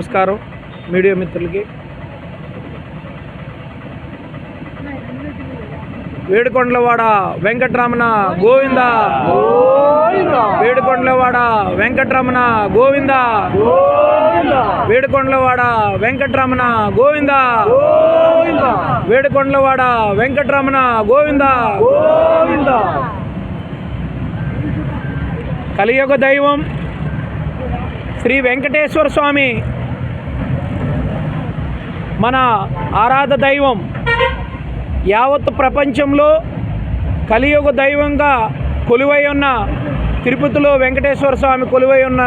నమస్కారం మీడియా మిత్రులకి. వేడుకొండలవాడ వెంకటరమణ గోవింద. వేడుకొండలవాడ వెంకటరమణ గోవింద. వేడుకొండలవాడ వెంకటరమణ గోవింద. వేడుకొండలవాడ వెంకటరమణ గోవింద. కలియుగ దైవం శ్రీ వెంకటేశ్వర స్వామి మన ఆరాధ దైవం యావత్ ప్రపంచంలో కలియుగ దైవంగా కొలువై ఉన్న తిరుపతిలో వెంకటేశ్వర స్వామి కొలువై ఉన్న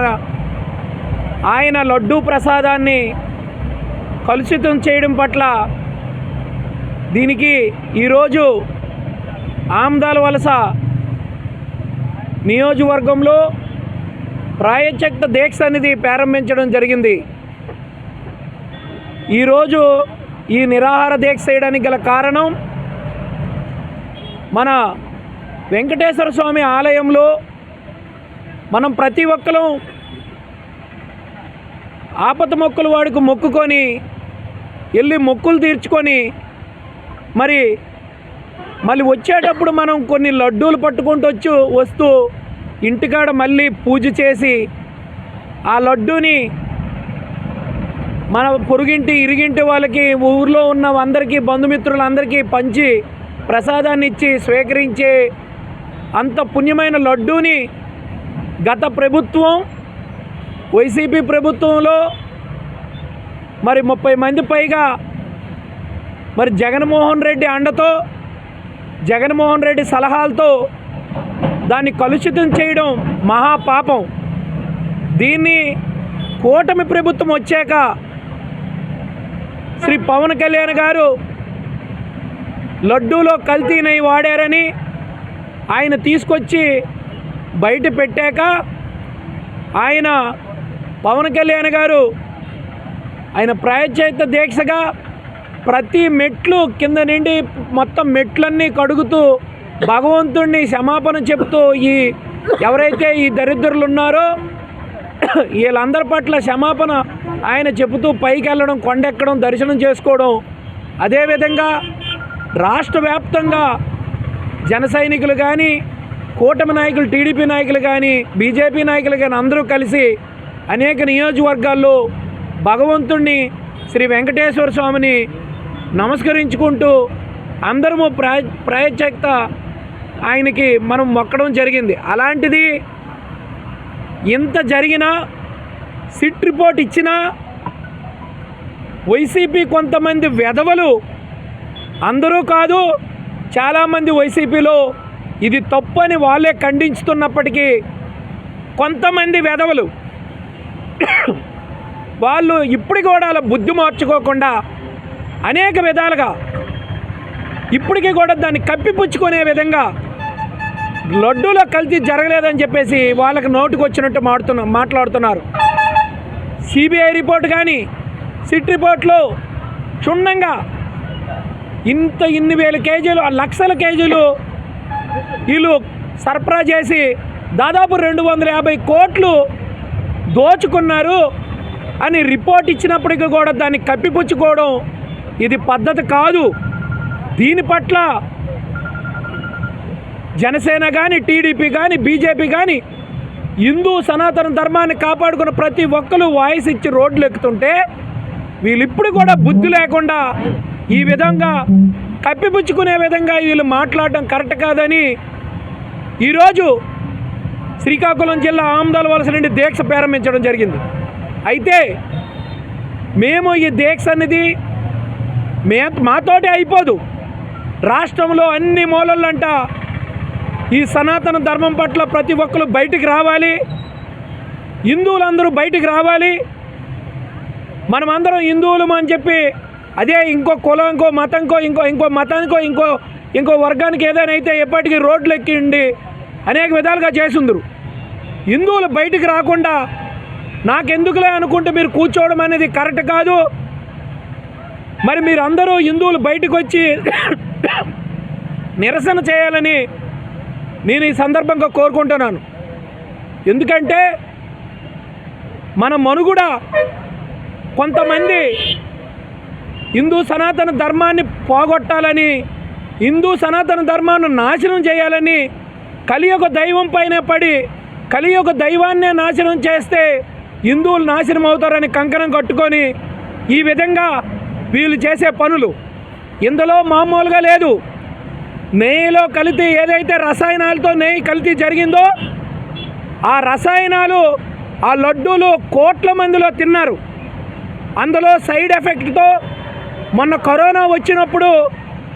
ఆయన లడ్డూ ప్రసాదాన్ని కలుషితం చేయడం పట్ల దీనికి ఈరోజు ఆమ్దాల వలస నియోజకవర్గంలో ప్రాయచక్త దీక్ష అనేది ప్రారంభించడం జరిగింది. ఈరోజు ఈ నిరాహార దీక్ష చేయడానికి గల కారణం మన వెంకటేశ్వర స్వామి ఆలయంలో మనం ప్రతి ఒక్కరూ ఆపత మొక్కులు వాడికి మొక్కుకొని వెళ్ళి మొక్కులు తీర్చుకొని మరి మళ్ళీ వచ్చేటప్పుడు మనం కొన్ని లడ్డూలు పట్టుకుంటూ వచ్చి వస్తూ ఇంటికాడ మళ్ళీ పూజ చేసి ఆ లడ్డూని మన పొరుగింటి ఇరిగింటి వాళ్ళకి ఊర్లో ఉన్న అందరికీ బంధుమిత్రులందరికీ పంచి ప్రసాదాన్ని ఇచ్చి స్వీకరించే అంత పుణ్యమైన లడ్డూని గత ప్రభుత్వం వైసీపీ ప్రభుత్వంలో మరి ముప్పై మంది పైగా మరి జగన్మోహన్ రెడ్డి అండతో జగన్మోహన్ రెడ్డి సలహాలతో దాన్ని కలుషితం చేయడం మహాపాపం దీన్ని కూటమి ప్రభుత్వం వచ్చాక శ్రీ పవన్ కళ్యాణ్ గారు లడ్డూలో కల్తీనై వాడారని ఆయన తీసుకొచ్చి బయట పెట్టాక ఆయన పవన్ కళ్యాణ్ గారు ఆయన ప్రాయశ్చిత్త దీక్షగా ప్రతి మెట్లు కింద నుండి మొత్తం మెట్లన్నీ కడుగుతూ భగవంతుణ్ణి క్షమాపణ చెప్తూ ఈ ఎవరైతే ఈ దరిద్రులు ఉన్నారో వీళ్ళందరి పట్ల క్షమాపణ ఆయన చెబుతూ పైకి వెళ్ళడం కొండెక్కడం దర్శనం చేసుకోవడం. అదేవిధంగా రాష్ట్ర వ్యాప్తంగా జన సైనికులు కానీ కూటమి నాయకులు టీడీపీ నాయకులు కానీ బీజేపీ నాయకులు కానీ అందరూ కలిసి అనేక నియోజకవర్గాల్లో భగవంతుణ్ణి శ్రీ వెంకటేశ్వర స్వామిని నమస్కరించుకుంటూ అందరము ప్రాయ ప్రాయచక్త ఆయనకి మనం మొక్కడం జరిగింది. అలాంటిది ఇంత జరిగినా సిట్ రిపోర్ట్ ఇచ్చినా వైసీపీ కొంతమంది వెధవలు అందరూ కాదు చాలామంది వైసీపీలో ఇది తప్పు అని వాళ్ళే ఖండించుతున్నప్పటికీ కొంతమంది వెధవలు వాళ్ళు ఇప్పటికి కూడా అలా బుద్ధి మార్చుకోకుండా అనేక విధాలుగా ఇప్పటికీ కూడా దాన్ని కప్పిపుచ్చుకునే విధంగా లడ్డూలో కల్తీ జరగలేదని చెప్పేసి వాళ్ళకి నోటుకు వచ్చినట్టు మాడుతున్న మాట్లాడుతున్నారు. సిబిఐ రిపోర్ట్ కానీ సిట్ రిపోర్ట్లో క్షుణ్ణంగా ఇంత ఇన్ని వేల కేజీలు లక్షల కేజీలు వీళ్ళు సరఫరా చేసి దాదాపు రెండు వందల యాభై కోట్లు దోచుకున్నారు అని రిపోర్ట్ ఇచ్చినప్పటికీ కూడా దాన్ని కప్పిపుచ్చుకోవడం ఇది పద్ధతి కాదు. దీని పట్ల జనసేన కానీ టీడీపీ కానీ బీజేపీ కానీ హిందూ సనాతన ధర్మాన్ని కాపాడుకున్న ప్రతి ఒక్కరు వాయిస్ ఇచ్చి రోడ్లు ఎక్కుతుంటే వీళ్ళు ఇప్పుడు కూడా బుద్ధి లేకుండా ఈ విధంగా కప్పిపుచ్చుకునే విధంగా వీళ్ళు మాట్లాడడం కరెక్ట్ కాదని ఈరోజు శ్రీకాకుళం జిల్లా ఆమ్దాల వలస నుండి దీక్ష ప్రారంభించడం జరిగింది. అయితే మేము ఈ దీక్ష అనేది మే మాతోటే అయిపోదు. రాష్ట్రంలో అన్ని మూలలంట ఈ సనాతన ధర్మం పట్ల ప్రతి ఒక్కరు బయటికి రావాలి. హిందువులందరూ బయటికి రావాలి. మనమందరం హిందువులం అని చెప్పి అదే ఇంకో కులం ఇంకో మతంకో ఇంకో ఇంకో మతానికో ఇంకో ఇంకో వర్గానికి ఏదైనా అయితే ఎప్పటికీ రోడ్లు ఎక్కి ఉండి అనేక విధాలుగా చేసిందరు. హిందువులు బయటికి రాకుండా నాకెందుకులే అనుకుంటే మీరు కూర్చోవడం అనేది కరెక్ట్ కాదు. మరి మీరు అందరూ హిందువులు బయటకు వచ్చి నిరసన చేయాలని నేను ఈ సందర్భంగా కోరుకుంటున్నాను. ఎందుకంటే మన మనుగుడ కొంతమంది హిందూ సనాతన ధర్మాన్ని పోగొట్టాలని హిందూ సనాతన ధర్మాన్ని నాశనం చేయాలని కలియుగ దైవం పైన పడి కలియుగ దైవాన్నే నాశనం చేస్తే హిందువులు నాశనం అవుతారని కంకణం కట్టుకొని ఈ విధంగా వీళ్ళు చేసే పనులు. ఇందులో మామూలుగా లేదు. నెయ్యిలో కలిపి ఏదైతే రసాయనాలతో నెయ్యి కలిపి జరిగిందో ఆ రసాయనాలు ఆ లడ్డూలు కోట్ల మందిలో తిన్నారు. అందులో సైడ్ ఎఫెక్ట్తో మొన్న కరోనా వచ్చినప్పుడు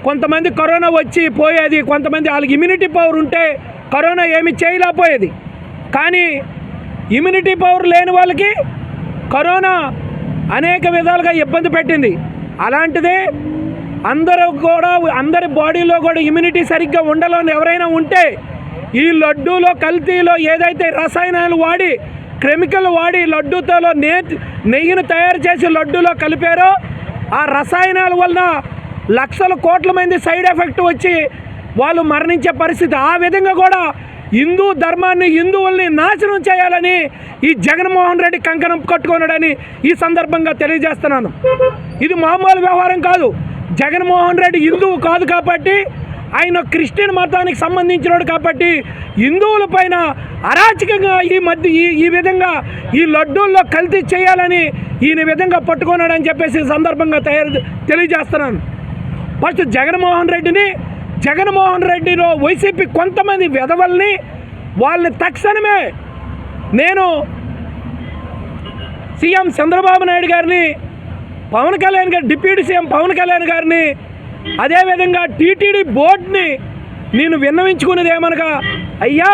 కొంతమంది కరోనా వచ్చి పోయేది కొంతమంది వాళ్ళకి ఇమ్యూనిటీ పవర్ ఉంటే కరోనా ఏమి చేయలేకపోయేది. కానీ ఇమ్యూనిటీ పవర్ లేని వాళ్ళకి కరోనా అనేక విధాలుగా ఇబ్బంది పెట్టింది. అలాంటిదే అందరూ కూడా అందరి బాడీలో కూడా ఇమ్యూనిటీ సరిగ్గా ఉండాలని ఎవరైనా ఉంటే ఈ లడ్డూలో కల్తీలో ఏదైతే రసాయనాలు వాడి కెమికల్ వాడి లడ్డూతో నే నెయ్యిని తయారు చేసి లడ్డూలో కలిపారో ఆ రసాయనాల వలన లక్షల కోట్ల మంది సైడ్ ఎఫెక్ట్ వచ్చి వాళ్ళు మరణించే పరిస్థితి. ఆ విధంగా కూడా హిందూ ధర్మాన్ని హిందువుల్ని నాశనం చేయాలని ఈ జగన్మోహన్ రెడ్డి కంకణం కట్టుకున్నాడని ఈ సందర్భంగా తెలియజేస్తున్నాను. ఇది మామూలు వ్యవహారం కాదు. జగన్మోహన్ రెడ్డి హిందువు కాదు కాబట్టి ఆయన క్రిస్టియన్ మతానికి సంబంధించినవాడు కాబట్టి హిందువుల పైన అరాచకంగా ఈ మధ్య ఈ ఈ విధంగా ఈ లడ్డూల్లో కల్తీ చేయాలని ఈయన విధంగా పట్టుకున్నాడని చెప్పేసి ఈ సందర్భంగా తయారు తెలియజేస్తున్నాను. ఫస్ట్ జగన్మోహన్ రెడ్డిని జగన్మోహన్ రెడ్డిలో వైసీపీ కొంతమంది విధవల్ని వాళ్ళని తక్షణమే నేను సీఎం చంద్రబాబు నాయుడు గారిని పవన్ కళ్యాణ్ గారు డిప్యూటీ సీఎం పవన్ కళ్యాణ్ గారిని అదేవిధంగా టీటీడీ బోర్డుని నేను విన్నవించుకునేది ఏమనగా అయ్యా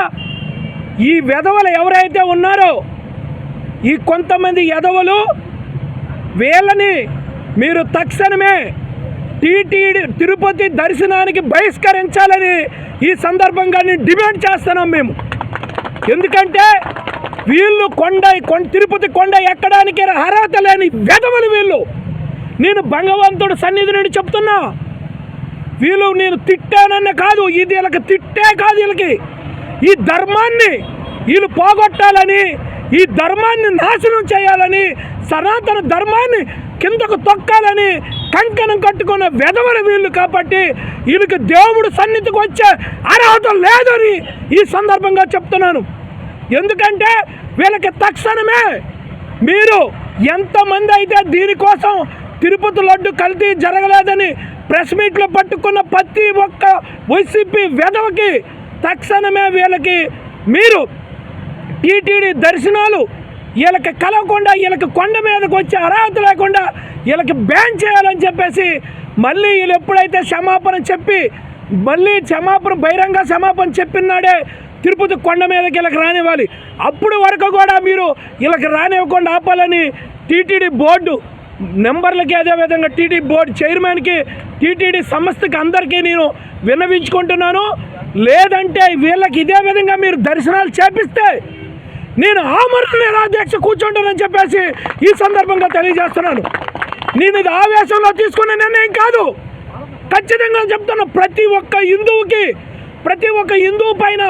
ఈ వెధవలు ఎవరైతే ఉన్నారో ఈ కొంతమంది ఎదవలు వీళ్ళని మీరు తక్షణమే టీటీడీ తిరుపతి దర్శనానికి బహిష్కరించాలని ఈ సందర్భంగా నేను డిమాండ్ చేస్తున్నాం మేము. ఎందుకంటే వీళ్ళు కొండ తిరుపతి కొండ ఎక్కడానికి అర్హత లేని వెధవలు వీళ్ళు. నేను భగవంతుడు సన్నిధి నుండి చెప్తున్నా. వీళ్ళు నేను తిట్టానన్న కాదు ఇది వీళ్ళకి తిట్టే కాదు వీళ్ళకి. ఈ ధర్మాన్ని వీళ్ళు పోగొట్టాలని ఈ ధర్మాన్ని నాశనం చేయాలని సనాతన ధర్మాన్ని కిందకు తొక్కాలని కంకణం కట్టుకున్న వెధవలు వీళ్ళు కాబట్టి వీళ్ళకి దేవుడు సన్నిధికి వచ్చే అర్హత లేదని ఈ సందర్భంగా చెప్తున్నాను. ఎందుకంటే వీళ్ళకి తక్షణమే మీరు ఎంతమంది అయితే దీనికోసం తిరుపతి లడ్డు కల్తీ జరగలేదని ప్రెస్ మీట్లో పట్టుకున్న ప్రతి ఒక్క వైసీపీ వెధవకి తక్షణమే వీళ్ళకి మీరు టీటీడీ దర్శనాలు వీళ్ళకి కలవకుండా వీళ్ళకి కొండ మీదకి వచ్చే అర్హత లేకుండా వీళ్ళకి బ్యాన్ చేయాలని చెప్పేసి మళ్ళీ వీళ్ళు ఎప్పుడైతే క్షమాపణ చెప్పి మళ్ళీ క్షమాపణ బహిరంగ క్షమాపణ చెప్పినాడే తిరుపతి కొండ మీదకి వీళ్ళకి రానివ్వాలి. అప్పుడు వరకు కూడా మీరు వీళ్ళకి రానివ్వకుండా ఆపాలని టీటీడీ బోర్డు నెంబర్లకి అదే విధంగా టీటీ బోర్డు చైర్మన్కి టీటీడీ సంస్థకి అందరికీ నేను విన్నవించుకుంటున్నాను. లేదంటే వీళ్ళకి ఇదే విధంగా మీరు దర్శనాలు చేపిస్తే నేను ఆమరణ నిరాధ్యక్ష కూర్చుంటానని చెప్పేసి ఈ సందర్భంగా తెలియజేస్తున్నాను. నేను ఇది ఆవేశంలో తీసుకునే నిర్ణయం కాదు. ఖచ్చితంగా చెప్తున్నా ప్రతి ఒక్క హిందువుకి ప్రతి ఒక్క హిందువు పైన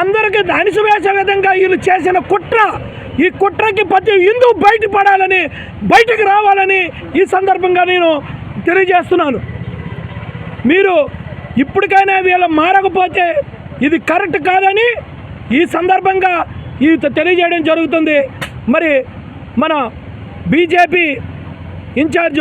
అందరికీ అణిసివేసే విధంగా వీళ్ళు చేసిన కుట్ర ఈ కుట్రకి ప్రతి హిందువు బయటపడాలని బయటకు రావాలని ఈ సందర్భంగా నేను తెలియజేస్తున్నాను. మీరు ఇప్పటికైనా వీళ్ళ మారకపోతే ఇది కరెక్ట్ కాదని ఈ సందర్భంగా ఇది తెలియజేయడం జరుగుతుంది. మరి మన బీజేపీ ఇన్ఛార్జ్